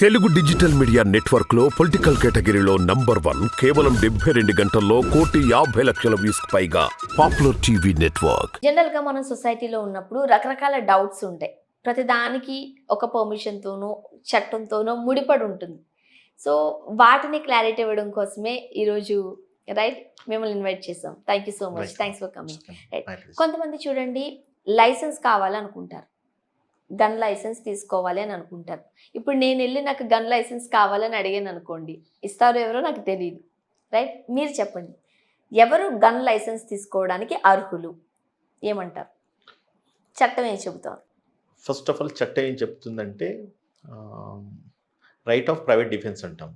Telugu digital media నెట్వర్క్లో political కేటగిరీలో number one కేవలం డెబ్బై రెండు గంటల్లో కోటి యాభై లక్షల వ్యూస్ పైగా పాపులర్ టీవీ నెట్వర్క్. జనరల్గా మనం సొసైటీలో ఉన్నప్పుడు రకరకాల డౌట్స్ ఉంటాయి. ప్రతిదానికి ఒక పర్మిషన్తోనో చట్టంతోనో ముడిపడి ఉంటుంది. సో వాటిని క్లారిటీ ఇవ్వడం కోసమే ఈరోజు రైట్? మిమ్మల్ని ఇన్వైట్ చేసాం thank you so much. Thanks for coming. Right. కొంతమంది చూడండి లైసెన్స్ కావాలనుకుంటారు. గన్ లైసెన్స్ తీసుకోవాలి అని అనుకుంటారు. ఇప్పుడు నేను వెళ్ళి నాకు గన్ లైసెన్స్ కావాలని అడిగాను అనుకోండి ఇస్తారో ఎవరో నాకు తెలియదు రైట్? మీరు చెప్పండి. ఎవరు గన్ లైసెన్స్ తీసుకోవడానికి అర్హులు? ఏమంటారు? చట్టం ఏం చెబుతారు ఫస్ట్ ఆఫ్ ఆల్ చట్టం ఏం చెప్తుందంటే రైట్ ఆఫ్ ప్రైవేట్ డిఫెన్స్ అంటాం.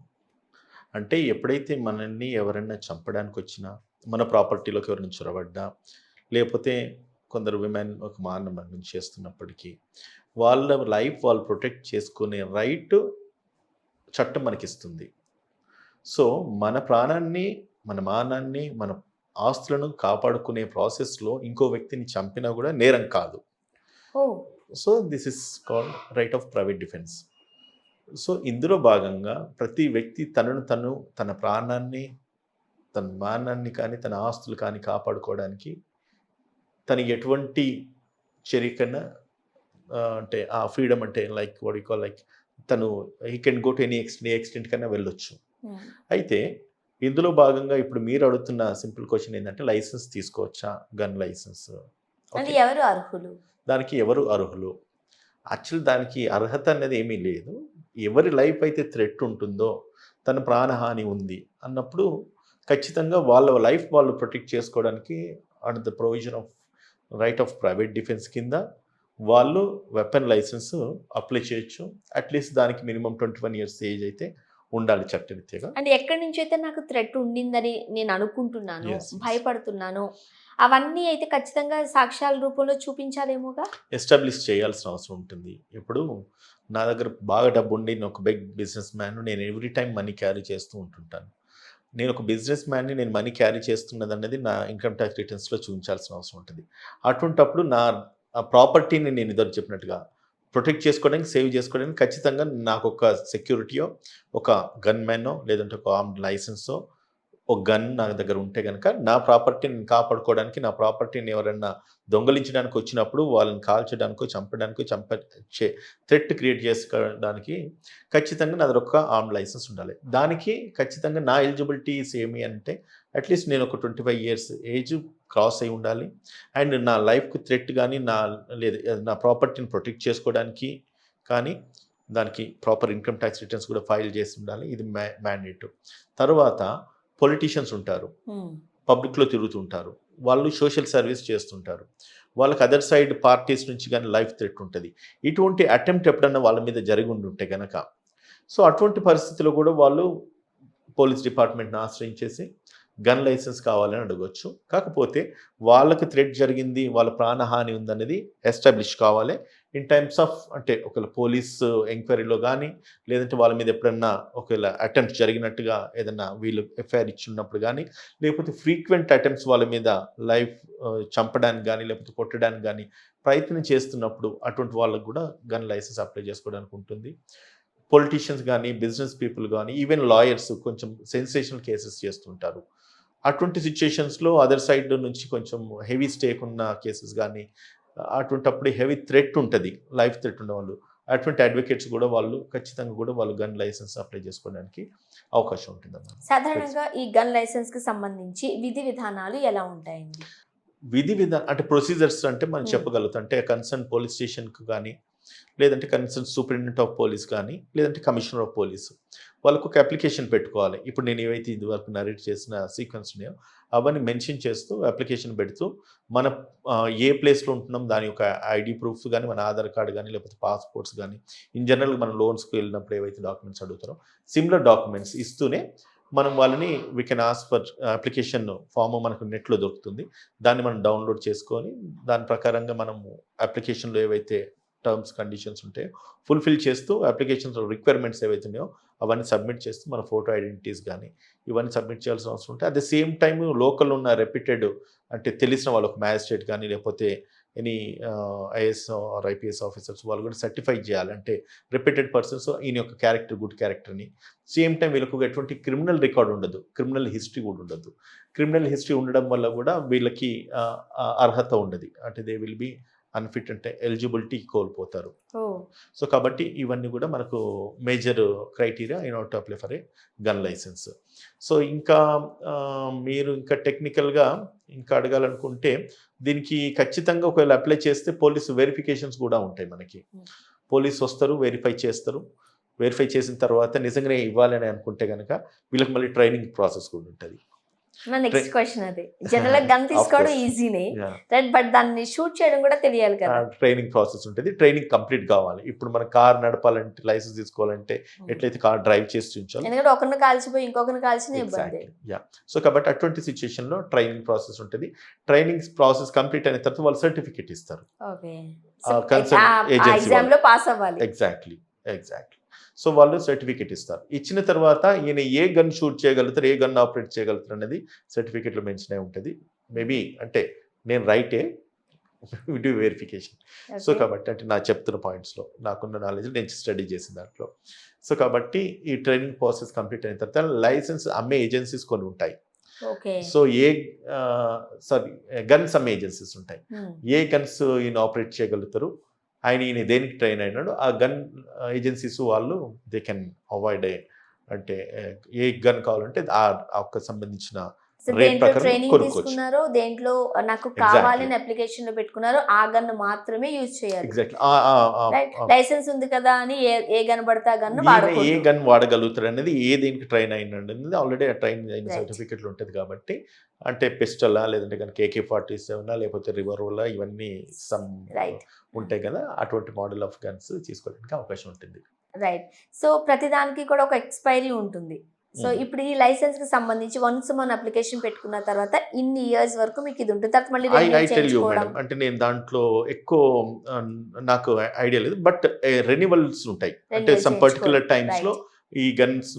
అంటే ఎప్పుడైతే మనల్ని ఎవరైనా చంపడానికి వచ్చినా మన ప్రాపర్టీలోకి ఎవరైనా చొరబడ్డా లేకపోతే కొందరు విమెన్ ఒక మానవ మరణం చేస్తున్నప్పటికీ వాళ్ళ లైఫ్ వాళ్ళు ప్రొటెక్ట్ చేసుకునే రైట్ చట్టం మనకిస్తుంది. సో మన ప్రాణాన్ని మన మానాన్ని మన ఆస్తులను కాపాడుకునే ప్రాసెస్లో ఇంకో వ్యక్తిని చంపినా కూడా నేరం కాదు. So this is called right of private defence so ఇందులో భాగంగా ప్రతి వ్యక్తి తనను తను తన ప్రాణాన్ని తన మానాన్ని కానీ తన ఆస్తులు కానీ కాపాడుకోవడానికి తను ఎటువంటి చర్య కన్నా ఆ, అంటే ఆ ఫ్రీడమ్ అంటే లైక్ వాడి కాల్ లైక్ తను he can go to any extent extent కన్నా వెళ్ళొచ్చు. అయితే ఇందులో భాగంగా ఇప్పుడు మీరు అడుగుతున్న సింపుల్ క్వశ్చన్ ఏంటంటే లైసెన్స్ తీసుకోవచ్చా? గన్ లైసెన్స్ ఎవరు అర్హులు? దానికి ఎవరు అర్హులు? యాక్చువల్ దానికి అర్హత అనేది ఏమీ లేదు. ఎవరి లైఫ్ అయితే థ్రెట్ ఉంటుందో తన ప్రాణహాని ఉంది అన్నప్పుడు ఖచ్చితంగా వాళ్ళ లైఫ్ వాళ్ళు ప్రొటెక్ట్ చేసుకోవడానికి and the provision of right of private defence కింద వాళ్ళు వెపన్ లైసెన్స్ అప్లై చేయొచ్చు. అట్లీస్ట్ దానికి minimum twenty one years age అయితే ఉండాలి చట్టరీత్యాగా. అంటే ఎక్కడి నుంచి అయితే నాకు థ్రెట్ ఉండిందని నేను అనుకుంటున్నాను. భయపడుతున్నాను అవన్నీ అయితే ఖచ్చితంగా సాక్ష్యాల రూపంలో చూపించాలేమోగా? ఎస్టాబ్లిష్ చేయాల్సిన అవసరం ఉంటుంది. ఇప్పుడు నా దగ్గర బాగా డబ్బు ఉండి నేను ఒక బిగ్ బిజినెస్ మ్యాన్ నేను ఎవ్రీ టైం మనీ క్యారీ చేస్తూ ఉంటుంటాను. నేను ఒక బిజినెస్ మ్యాన్ని నేను మనీ క్యారీ చేస్తున్నది అనేది నా ఇన్కమ్ ట్యాక్స్ రిటర్న్స్లో చూపించాల్సిన అవసరం ఉంటుంది. అటువంటప్పుడు నా ప్రాపర్టీని నేను ఇద్దరు చెప్పినట్టుగా ప్రొటెక్ట్ చేసుకోవడానికి సేవ్ చేసుకోవడానికి ఖచ్చితంగా నాకు ఒక సెక్యూరిటీయో ఒక గన్ మ్యానో లేదంటే ఒక ఆర్మ్డ్ లైసెన్సో ఒక గన్ నా దగ్గర ఉంటే కనుక నా ప్రాపర్టీని కాపాడుకోవడానికి నా ప్రాపర్టీని ఎవరైనా దొంగలించడానికి వచ్చినప్పుడు వాళ్ళని కాల్చడానికో చంపడానికో చంప చే థ్రెట్ క్రియేట్ చేసుకోవడానికి ఖచ్చితంగా నా దగ్గర ఒక ఆర్మ్ లైసెన్స్ ఉండాలి. దానికి ఖచ్చితంగా నా ఎలిజిబిలిటీస్ ఏమి అంటే అట్లీస్ట్ నేను ఒక twenty five years age cross అయి ఉండాలి. అండ్ నా లైఫ్కి థ్రెట్ కానీ నా లేదు నా ప్రాపర్టీని ప్రొటెక్ట్ చేసుకోవడానికి కానీ దానికి ప్రాపర్ ఇన్కమ్ ట్యాక్స్ రిటర్న్స్ కూడా ఫైల్ చేసి ఉండాలి. ఇది మ్యా మ్యాండేట్ తర్వాత పొలిటీషియన్స్ ఉంటారు. పబ్లిక్లో తిరుగుతుంటారు. వాళ్ళు సోషల్ సర్వీస్ చేస్తుంటారు. వాళ్ళకి అదర్ సైడ్ పార్టీస్ నుంచి కానీ లైఫ్ థ్రెట్ ఉంటుంది. ఇటువంటి అటెంప్ట్ ఎప్పుడన్నా వాళ్ళ మీద జరిగి ఉంటే గనక. సో అటువంటి పరిస్థితిలో కూడా వాళ్ళు పోలీస్ డిపార్ట్మెంట్ని ఆశ్రయించేసి గన్ లైసెన్స్ కావాలని అడగొచ్చు. కాకపోతే వాళ్ళకి థ్రెట్ జరిగింది వాళ్ళ ప్రాణహాని ఉందనేది ఎస్టాబ్లిష్ కావాలి. ఇన్ టైమ్స్ ఆఫ్ అంటే ఒకవేళ పోలీస్ ఎంక్వైరీలో కానీ లేదంటే వాళ్ళ మీద ఎప్పుడన్నా ఒకవేళ అటెంప్ట్ జరిగినట్టుగా ఏదన్నా వీళ్ళు ఎఫ్ఐఆర్ ఇచ్చి ఉన్నప్పుడు కానీ లేకపోతే ఫ్రీక్వెంట్ అటెంప్ట్స్ వాళ్ళ మీద లైఫ్ చంపడానికి కానీ లేకపోతే కొట్టడానికి కానీ ప్రయత్నం చేస్తున్నప్పుడు అటువంటి వాళ్ళకు కూడా గన్ లైసెన్స్ అప్లై చేసుకోవడానికి ఉంటుంది. పొలిటీషియన్స్ కానీ బిజినెస్ పీపుల్ కానీ ఈవెన్ లాయర్స్ కొంచెం సెన్సేషనల్ కేసెస్ చేస్తుంటారు. అటువంటి సిచ్యుయేషన్స్లో అదర్ సైడ్ నుంచి కొంచెం హెవీ స్టేక్ ఉన్న కేసెస్ కానీ అటువంటప్పుడు హెవీ థ్రెట్ ఉంటుంది లైఫ్ థ్రెట్ ఉన్న వాళ్ళు అటువంటి అడ్వకేట్స్ కూడా వాళ్ళు ఖచ్చితంగా కూడా వాళ్ళు గన్ లైసెన్స్ అప్లై చేసుకోవడానికి అవకాశం ఉంటుంది అన్నమాట సాధారణంగా ఈ గన్ లైసెన్స్కి సంబంధించి విధి విధానాలు ఎలా ఉంటాయండి? విధి విధానం అంటే ప్రొసీజర్స్ అంటే మనం. చెప్పగలుగుతాం. అంటే కన్సర్న్ పోలీస్ స్టేషన్కి కానీ లేదంటే కనీసం సూపరింటెండెంట్ ఆఫ్ పోలీస్ కానీ లేదంటే కమిషనర్ ఆఫ్ పోలీస్ వాళ్ళకు ఒక అప్లికేషన్ పెట్టుకోవాలి. ఇప్పుడు నేను ఏవైతే ఇదివరకు నరేట్ చేసిన సీక్వెన్స్ ఉన్నాయో అవన్నీ మెన్షన్ చేస్తూ అప్లికేషన్ పెడుతూ మన ఏ ప్లేస్లో ఉంటున్నాం దాని యొక్క ఐడి ప్రూఫ్స్ కానీ మన ఆధార్ కార్డు కానీ లేకపోతే పాస్పోర్ట్స్ కానీ ఇన్ జనరల్ మనం లోన్స్కి వెళ్ళినప్పుడు ఏవైతే డాక్యుమెంట్స్ అడుగుతారో సిమిలర్ డాక్యుమెంట్స్ ఇస్తూనే మనం వాళ్ళని we can ask for application form మనకు నెట్లో దొరుకుతుంది. దాన్ని మనం డౌన్లోడ్ చేసుకొని దాని ప్రకారంగా మనము అప్లికేషన్లో ఏవైతే టర్మ్స్ కండిషన్స్ ఉంటాయో ఫుల్ఫిల్ చేస్తూ అప్లికేషన్స్ రిక్వైర్మెంట్స్ ఏవైతే ఉన్నాయో అవన్నీ సబ్మిట్ చేస్తూ మన ఫోటో ఐడెంటిటీస్ కానీ ఇవన్నీ సబ్మిట్ చేయాల్సిన అవసరం ఉంటాయి at the same time local ఉన్న రెప్యూటెడ్ అంటే తెలిసిన వాళ్ళకు మ్యాజిస్ట్రేట్ కానీ లేకపోతే any IAS or IPS officers వాళ్ళు కూడా సర్టిఫై చేయాలి. అంటే రిపీటెడ్ పర్సన్స్ ఈయన యొక్క క్యారెక్టర్ గుడ్ క్యారెక్టర్ని సేమ్ టైం వీళ్ళకు ఎటువంటి క్రిమినల్ రికార్డ్ ఉండదు. క్రిమినల్ హిస్టరీ కూడా ఉండదు. క్రిమినల్ హిస్టరీ ఉండడం వల్ల కూడా వీళ్ళకి uh, uh, అర్హత ఉండదు. అంటే దే విల్ బి అన్ఫిట్ అంటే ఎలిజిబిలిటీ కోల్పోతారు. సో కాబట్టి ఇవన్నీ కూడా మనకు major criteria in order to apply for a gun licence so ఇంకా మీరు ఇంకా టెక్నికల్గా ఇంకా అడగాలనుకుంటే దీనికి ఖచ్చితంగా ఒకవేళ అప్లై చేస్తే పోలీస్ వెరిఫికేషన్స్ కూడా ఉంటాయి మనకి. పోలీస్ వస్తారు వెరిఫై చేస్తారు. వెరిఫై చేసిన తర్వాత నిజంగానే ఇవ్వాలని అనుకుంటే కనుక వీళ్ళకి మళ్ళీ ట్రైనింగ్ ప్రాసెస్ కూడా ఉంటుంది. నా నెక్స్ట్ క్వశ్చన్ అది. జనరల్ గన్ తీసుకోవడం. ఈజీనే రైట్ బట్ దాన్ని షూట్ చేయడం కూడా తెలియాలి కదా. ట్రైనింగ్ ప్రాసెస్ ఉంటుంది. ట్రైనింగ్ కంప్లీట్ కావాలి. ఇప్పుడు మన కార్ నడపాలంటే లైసెన్స్ తీసుకోవాలంటే ఎట్లయితే కార్ డ్రైవ్ చేసి ఉంచాలో ఎందుకంటే ఒకరిని కాల్చిపోయి ఇంకొకరిని కాల్చిన ఇబ్బంది. యా సో కాబట్టి అటువంటి సిచ్యుయేషన్లో ట్రైనింగ్ ప్రాసెస్ ఉంటుంది. ట్రైనింగ్ ప్రాసెస్ కంప్లీట్ అయిన తర్వాత వాళ్ళు సర్టిఫికేట్ ఇస్తారు. ఎగ్జామ్లో పాస్ అవ్వాలి. ఎగ్జాక్ట్లీ ఎగ్జాక్ట్లీ సో వాళ్ళు సర్టిఫికేట్ ఇస్తారు. ఇచ్చిన తర్వాత ఈయన ఏ గన్ షూట్ చేయగలుగుతారు ఏ గన్ ఆపరేట్ చేయగలుగుతారు అనేది సర్టిఫికేట్లో మెన్షన్ అయి ఉంటుంది. మేబీ అంటే నేను రైటే డూ వెరిఫికేషన్ సో. కాబట్టి అంటే నా చెప్తున్న పాయింట్స్లో నాకున్న నాలెడ్జ్ నేను స్టడీ చేసిన దాంట్లో. సో కాబట్టి ఈ ట్రైనింగ్ ప్రాసెస్ కంప్లీట్ అయిన తర్వాత లైసెన్స్ అమ్మే ఏజెన్సీస్ కొన్ని ఉంటాయి. ఓకే సో ఏ సారీ గన్స్ అమ్మే ఏజెన్సీస్ ఉంటాయి. Hmm. ఏ గన్స్ ఈయన ఆపరేట్ చేయగలుగుతారు? ఆయన ఈయన దేనికి ట్రైన్ అయినాడు ఆ గన్ ఏజెన్సీస్ వాళ్ళు దే కెన్ అవాయిడ్ అంటే ఏ గన్ కావాలంటే ఆ ఒక్క సంబంధించిన దేంట్లో ట్రైనింగ్. తీసుకున్నారో దేంట్లో నాకు. కావాలని అప్లికేషన్లో పెట్టుకున్నారో ఆ గన్ మాత్రమే యూజ్ చేయాలి లైసెన్స్ ఉంది కదా అని ఏ ఏ గన్ పడితే ఆ గన్ ఈయన ఏ గన్ వాడగలుగుతారు అనేది ఏ దేనికి ట్రైన్ అయిన అనేది ఆల్రెడీ ట్రైన్ అయిన. సర్టిఫికెట్లు ఉంటుంది కాబట్టి అంటే పిస్టలా లేదంటే కనుక ఏకే ఫార్టీ సెవెన్ లేకపోతే రివర్వోలా ఇవన్నీ సమ్. ఉంటాయి కదా అటువంటి మోడల్ ఆఫ్ గన్స్ తీసుకోవడానికి అవకాశం ఉంటుంది రైట్ సో ప్రతిదానికి కూడా ఒక ఎక్స్పైరీ ఉంటుంది సో. ఇప్పుడు ఈ లైసెన్స్కి సంబంధించి వన్స్ మన అప్లికేషన్ పెట్టుకున్న తర్వాత ఇన్ని ఇయర్స్ వరకు మీకు ఇది ఉంటుంది. తర్వాత మళ్ళీ మేడం అంటే నేను దాంట్లో ఎక్కువ నాకు ఐడియా లేదు. బట్ రెన్యువల్స్ ఉంటాయి. అంటే సమ్ పర్టికులర్ టైమ్స్లో ఈ గన్స్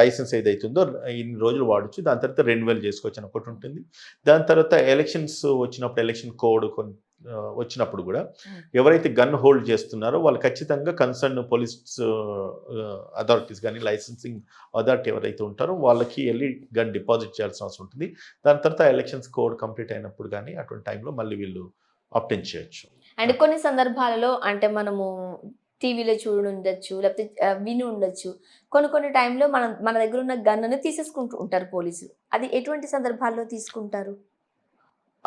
లైసెన్స్ ఏదైతుందో ఇన్ని రోజులు వాడచ్చు. దాని తర్వాత రెన్యువల్ చేసుకోవచ్చు అని ఒకటి ఉంటుంది. దాని తర్వాత ఎలక్షన్స్ వచ్చినప్పుడు ఎలక్షన్ కోడ్ వచ్చినప్పుడు కూడా. ఎవరైతే గన్ హోల్డ్ చేస్తున్నారో వాళ్ళు ఖచ్చితంగా కన్సర్న్ పోలీస్ అథారిటీస్ కానీ లైసెన్సింగ్ అథారిటీ ఎవరైతే ఉంటారో వాళ్ళకి వెళ్ళి గన్ డిపాజిట్ చేయాల్సిన అవసరం ఉంటుంది. దాని తర్వాత ఎలక్షన్స్ కోడ్ కంప్లీట్ అయినప్పుడు కానీ అటువంటి టైంలో మళ్ళీ వీళ్ళు అప్టెన్ చేయొచ్చు. అండ్ కొన్ని సందర్భాలలో అంటే మనము టీవీలో చూడి ఉండొచ్చు లేకపోతే విని ఉండొచ్చు. కొన్ని కొన్ని టైంలో మనం మన దగ్గర ఉన్న గన్నుని తీసేసుకుంటూ ఉంటారు పోలీసులు. అది ఎటువంటి సందర్భాల్లో తీసుకుంటారు?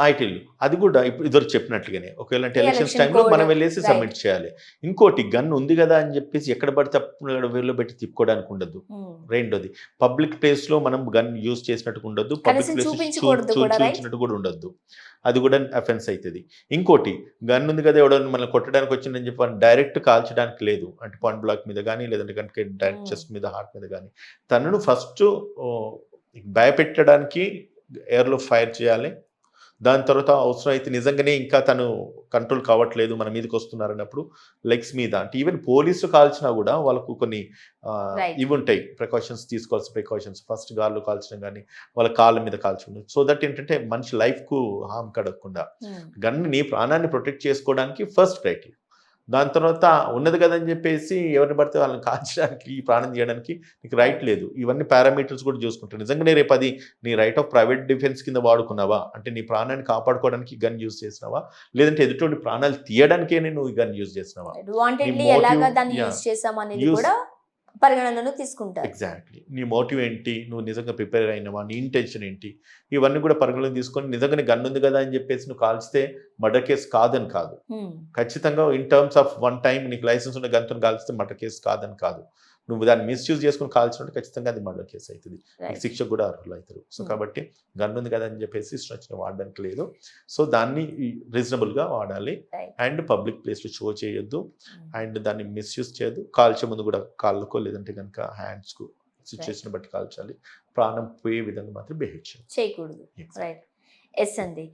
ఐటీలు అది కూడా ఇప్పుడు ఇద్దరు చెప్పినట్లుగానే. ఒకవేళ అంటే ఎలక్షన్స్ టైంలో మనం వెళ్ళేసి. సబ్మిట్ చేయాలి. ఇంకోటి గన్ ఉంది కదా అని చెప్పేసి ఎక్కడ పడితే అప్పుడు వీళ్ళు పెట్టి తిప్పుకోవడానికి ఉండదు. రెండోది పబ్లిక్ ప్లేస్లో మనం గన్ యూజ్ చేసినట్టు ఉండదు. Public place? చూపించినట్టు కూడా ఉండదు. అది కూడా అఫెన్స్ అవుతుంది ఇంకోటి గన్ ఉంది కదా ఎవడో మనల్ని కొట్టడానికి వచ్చిందని చెప్పి డైరెక్ట్ కాల్చడానికి లేదు. అంటే పాయింట్ బ్లాక్ మీద కానీ లేదంటే కనుక డైరెక్ట్ Hmm. చెస్ట్ మీద హార్ట్ మీద కానీ తనను ఫస్ట్ భయపెట్టడానికి ఎయిర్లో ఫైర్ చేయాలి. దాని తర్వాత అవసరం అయితే నిజంగానే ఇంకా తను కంట్రోల్ కావట్లేదు మన మీదకి వస్తున్నారు అన్నప్పుడు లెగ్స్ మీద. అంటే ఈవెన్ పోలీసులు కాల్చినా కూడా వాళ్ళకు కొన్ని. ఇవి ఉంటాయి. ప్రికాషన్స్ తీసుకోవాల్సిన ప్రికాషన్స్ ఫస్ట్ గాల్లో కాల్చడం కానీ వాళ్ళ కాళ్ళ మీద కాల్చడం సో దట్ ఏంటంటే మనిషి లైఫ్కు హామ్ కడగకుండా. గన్ నీ ప్రాణాన్ని ప్రొటెక్ట్ చేసుకోవడానికి ఫస్ట్ ప్రయారిటీ దాని తర్వాత ఉన్నది కదని చెప్పేసి ఎవరిని పడితే వాళ్ళని కాల్చడానికి ఈ ప్రాణం చేయడానికి నీకు రైట్ లేదు. ఇవన్నీ పారామీటర్స్ కూడా చూసుకుంటారు నిజంగానే రేపు అది నీ రైట్ ఆఫ్ ప్రైవేట్ డిఫెన్స్ కింద వాడుకున్నావా? అంటే నీ ప్రాణాన్ని కాపాడుకోవడానికి గన్ యూజ్ చేసినావా? లేదంటే ఎదుటి ప్రాణాలు తీయడానికే నువ్వు గన్ యూజ్ చేసినావా. యూజ్ కూడా పరిగణనలో తీసుకుంటారు. ఎగ్జాక్ట్లీ నీ మోటివ్ ఏంటి? నువ్వు నిజంగా ప్రిపేర్ అయినవా? నీ ఇంటెన్షన్ ఏంటి? ఇవన్నీ కూడా పరిగణలోకి తీసుకొని నిజంగానే గన్ ఉంది కదా అని చెప్పేసి నువ్వు కాల్చితే మర్డర్ కేసు కాదని కాదు. ఖచ్చితంగా in terms of one time నీకు లైసెన్స్ ఉన్న గంతును కాల్చితే మర్డర్ కేసు కాదని కాదు. నువ్వు దాన్ని మిస్యూజ్ చేసుకుని కాల్చినట్టు ఖచ్చితంగా అది మర్డర్ కేసు అవుతుంది. శిక్ష కూడా అర్హులు అవుతారు. So Hmm. కాబట్టి గన్ ఉంది కదా అని చెప్పేసి ఇష్టం వచ్చిన వాడడానికి లేదు. సో దాన్ని రీజనబుల్గా వాడాలి. అండ్ పబ్లిక్ ప్లేస్లో షో చేయొద్దు. Hmm. అండ్ దాన్ని మిస్యూజ్ చేయొద్దు. కాల్చే ముందు కూడా కాళ్ళకో లేదంటే కనుక హ్యాండ్స్కు సిచ్యువేషన్ బట్టి కాల్చాలి. ప్రాణం పోయే విధంగా మాత్రం బిహేవ్ చేయాలి. చేయకూడదు. రైట్ ఎస్ అండి